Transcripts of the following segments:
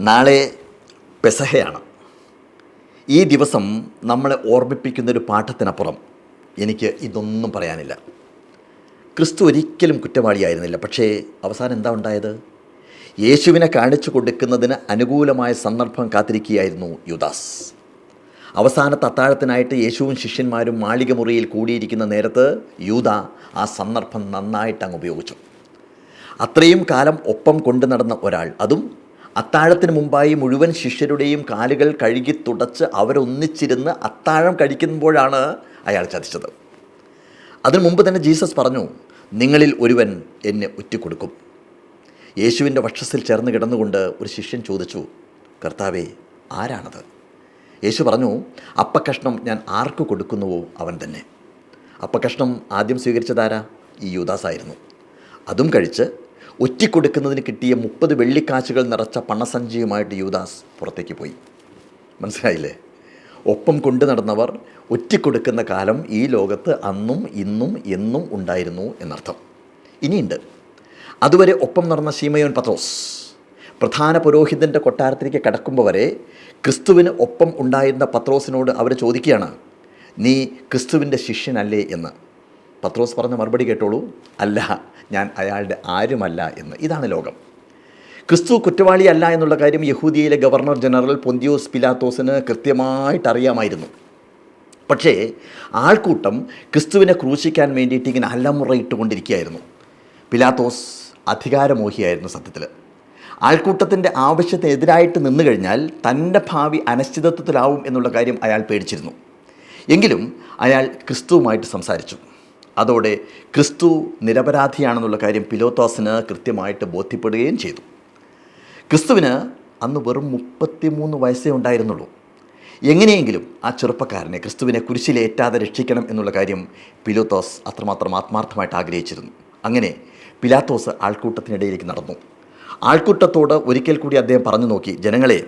നാളെ പെസഹയാണ്. ഈ ദിവസം നമ്മളെ ഓർമ്മിപ്പിക്കുന്നൊരു പാഠത്തിനപ്പുറം എനിക്ക് ഇതൊന്നും പറയാനില്ല. ക്രിസ്തു ഒരിക്കലും കുറ്റവാളിയായിരുന്നില്ല. പക്ഷേ അവസാനം എന്താ ഉണ്ടായത്? യേശുവിനെ കാണിച്ചു കൊടുക്കുന്നതിന് അനുകൂലമായ സന്ദർഭം കാത്തിരിക്കുകയായിരുന്നു യുദാസ്. അവസാനത്തെ അത്താഴത്തിനായിട്ട് യേശുവും ശിഷ്യന്മാരും മാളിക മുറിയിൽ കൂടിയിരിക്കുന്ന നേരത്ത് യൂത ആ സന്ദർഭം നന്നായിട്ട് അങ്ങ് ഉപയോഗിച്ചു. അത്രയും കാലം ഒപ്പം കൊണ്ടു നടന്ന ഒരാൾ അതും അത്താഴത്തിന് മുമ്പായി മുഴുവൻ ശിഷ്യരുടെയും കാലുകൾ കഴുകി തുടച്ച് അവരൊന്നിച്ചിരുന്ന് അത്താഴം കഴിക്കുമ്പോഴാണ് അയാൾ ചതിച്ചത്. അതിനു മുമ്പ് തന്നെ ജീസസ് പറഞ്ഞു നിങ്ങളിൽ ഒരുവൻ എന്നെ ഉറ്റിക്കൊടുക്കും യേശുവിന്റെ വക്ഷസിൽ ചേർന്ന് കിടന്നുകൊണ്ട് ഒരു ശിഷ്യൻ ചോദിച്ചു കർത്താവേ ആരാണത്? യേശു പറഞ്ഞു അപ്പക്കഷ്ണം ഞാൻ ആർക്ക് കൊടുക്കുന്നുവോ അവൻ തന്നെ. അപ്പക്കഷ്ണം ആദ്യം സ്വീകരിച്ചതാരാ? ഈ യൂദാസായിരുന്നു. അതും കഴിച്ച് ഒറ്റിക്കൊടുക്കുന്നതിന് കിട്ടിയ മുപ്പത് വെള്ളിക്കാശുകൾ നിറച്ച പണസഞ്ചിയുമായിട്ട് യൂദാസ് പുറത്തേക്ക് പോയി. മനസ്സിലായില്ലേ? ഒപ്പം കൊണ്ടു നടന്നവർ ഒറ്റിക്കൊടുക്കുന്ന കാലം ഈ ലോകത്ത് അന്നും ഇന്നും എന്നും ഉണ്ടായിരുന്നു എന്നർത്ഥം. ഇനിയുണ്ട്. അതുവരെ ഒപ്പം നടന്ന ശീമയോൻ പത്രോസ് പ്രധാന പുരോഹിതന്റെ കൊട്ടാരത്തിലേക്ക് കടക്കുമ്പോൾ വരെ ക്രിസ്തുവിന് ഒപ്പം ഉണ്ടായിരുന്ന പത്രോസിനോട് അവർ ചോദിക്കുകയാണ് നീ ക്രിസ്തുവിന്റെ ശിഷ്യനല്ലേ? എന്ന്. പത്രോസ് പറഞ്ഞ മറുപടി കേട്ടോളൂ. അല്ല ഞാൻ അയാളുടെ ആരുമല്ല എന്ന്. ഇതാണ് ലോകം. ക്രിസ്തു കുറ്റവാളിയല്ല എന്നുള്ള കാര്യം യഹൂദിയയിലെ ഗവർണർ ജനറൽ പൊന്തിയോസ് പിലാത്തോസിന് കൃത്യമായിട്ട് അറിയാമായിരുന്നു. പക്ഷേ ആൾക്കൂട്ടം ക്രിസ്തുവിനെ ക്രൂശിക്കാൻ വേണ്ടിയിട്ട് ഇങ്ങനെ അലമുറയിട്ടുകൊണ്ടിരിക്കുകയായിരുന്നു. പിലാത്തോസ് അധികാരമോഹിയായിരുന്നു സത്യത്തിൽ ആൾക്കൂട്ടത്തിന്റെ ആവശ്യത്തിനെതിരായിട്ട് നിന്നു കഴിഞ്ഞാൽ തന്റെ ഭാവി അനിശ്ചിതത്വത്തിലാവും എന്നുള്ള കാര്യം അയാൾ പേടിച്ചിരുന്നു. എങ്കിലും അയാൾ ക്രിസ്തുവുമായിട്ട് സംസാരിച്ചു. അതോടെ ക്രിസ്തു നിരപരാധിയാണെന്നുള്ള കാര്യം പിലോത്തോസിന് കൃത്യമായിട്ട് ബോധ്യപ്പെടുകയും ചെയ്തു. ക്രിസ്തുവിന് അന്ന് വെറും മുപ്പത്തിമൂന്ന് വയസ്സേ ഉണ്ടായിരുന്നുള്ളൂ. എങ്ങനെയെങ്കിലും ആ ചെറുപ്പക്കാരനെ ക്രിസ്തുവിനെ കുരിശിലേറ്റാതെ രക്ഷിക്കണം എന്നുള്ള കാര്യം പിലോത്തോസ് അത്രമാത്രം ആത്മാർത്ഥമായിട്ട് ആഗ്രഹിച്ചിരുന്നു. അങ്ങനെ പിലാത്തോസ് ആൾക്കൂട്ടത്തിനിടയിലേക്ക് നടന്നു. ആൾക്കൂട്ടത്തോട് ഒരിക്കൽ കൂടി അദ്ദേഹം പറഞ്ഞു നോക്കി ജനങ്ങളെ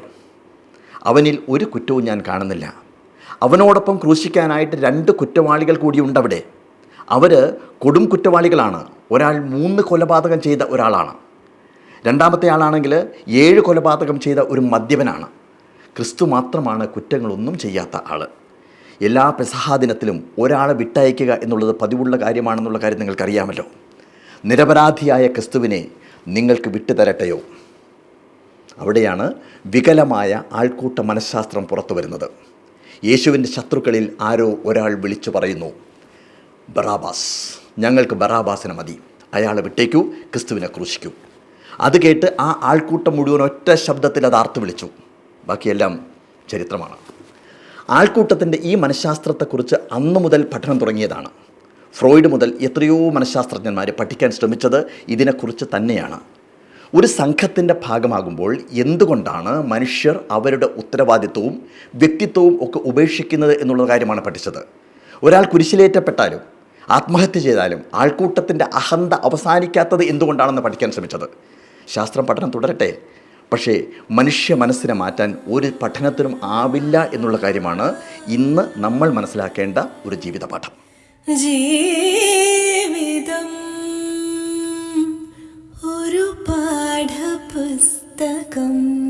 അവനിൽ ഒരു കുറ്റവും ഞാൻ കാണുന്നില്ല. അവനോടൊപ്പം ക്രൂശിക്കാനായിട്ട് രണ്ട് കുറ്റവാളികൾ കൂടിയുണ്ടവിടെ അവർ കൊടും കുറ്റവാളികളാണ്. ഒരാൾ മൂന്ന് കൊലപാതകം ചെയ്ത ഒരാളാണ്. രണ്ടാമത്തെ ആളാണെങ്കിൽ ഏഴ് കൊലപാതകം ചെയ്ത ഒരു മദ്യപനാണ്. ക്രിസ്തു മാത്രമാണ് കുറ്റങ്ങളൊന്നും ചെയ്യാത്ത ആൾ എല്ലാ പെസഹാദിനത്തിലും ഒരാളെ വിട്ടയക്കുക എന്നുള്ളത് പതിവുള്ള കാര്യമാണെന്നുള്ള കാര്യം നിങ്ങൾക്കറിയാമല്ലോ. നിരപരാധിയായ ക്രിസ്തുവിനെ നിങ്ങൾക്ക് വിട്ടുതരട്ടെയോ? അവിടെയാണ് വികലമായ ആൾക്കൂട്ട മനഃശാസ്ത്രം പുറത്തു വരുന്നത് യേശുവിന്റെ ശത്രുക്കളിൽ ആരോ ഒരാൾ വിളിച്ചു പറയുന്നു ബറാബാസ്. ഞങ്ങൾക്ക് ബറാബാസിനെ മതി. അയാളെ വിട്ടേക്കൂ ക്രിസ്തുവിനെ ക്രൂശിക്കൂ. അത് കേട്ട് ആ ആൾക്കൂട്ടം മുഴുവൻ ഒറ്റ ശബ്ദത്തിൽ അത് ആർത്ത് വിളിച്ചു. ബാക്കിയെല്ലാം ചരിത്രമാണ്. ആൾക്കൂട്ടത്തിന്റെ ഈ മനഃശാസ്ത്രത്തെക്കുറിച്ച് അന്നു മുതൽ പഠനം തുടങ്ങിയതാണ്. ഫ്രോയിഡ് മുതൽ എത്രയോ മനഃശാസ്ത്രജ്ഞന്മാർ പഠിക്കാൻ ശ്രമിച്ചത് ഇതിനെക്കുറിച്ച് തന്നെയാണ്. ഒരു സംഘത്തിന്റെ ഭാഗമാകുമ്പോൾ എന്തുകൊണ്ടാണ് മനുഷ്യർ അവരുടെ ഉത്തരവാദിത്വവും വ്യക്തിത്വവും ഒക്കെ ഉപേക്ഷിക്കുന്നത് എന്നുള്ള കാര്യമാണ് പഠിച്ചത്. ഒരാൾ കുരിശിലേറ്റപ്പെട്ടാലും ആത്മഹത്യ ചെയ്താലും ആൾക്കൂട്ടത്തിന്റെ അഹന്ത അവസാനിക്കാത്തത് എന്തുകൊണ്ടാണെന്ന് പഠിക്കാൻ ശ്രമിച്ചത്? ശാസ്ത്രം പഠനം തുടരട്ടെ. പക്ഷേ മനുഷ്യ മനസ്സിനെ മാറ്റാൻ ഒരു പഠനത്തിനും ആവില്ല എന്നുള്ള കാര്യമാണ് ഇന്ന് നമ്മൾ മനസ്സിലാക്കേണ്ട ഒരു ജീവിത പാഠം. ജീവിതം ഒരു പാഠപുസ്തകം.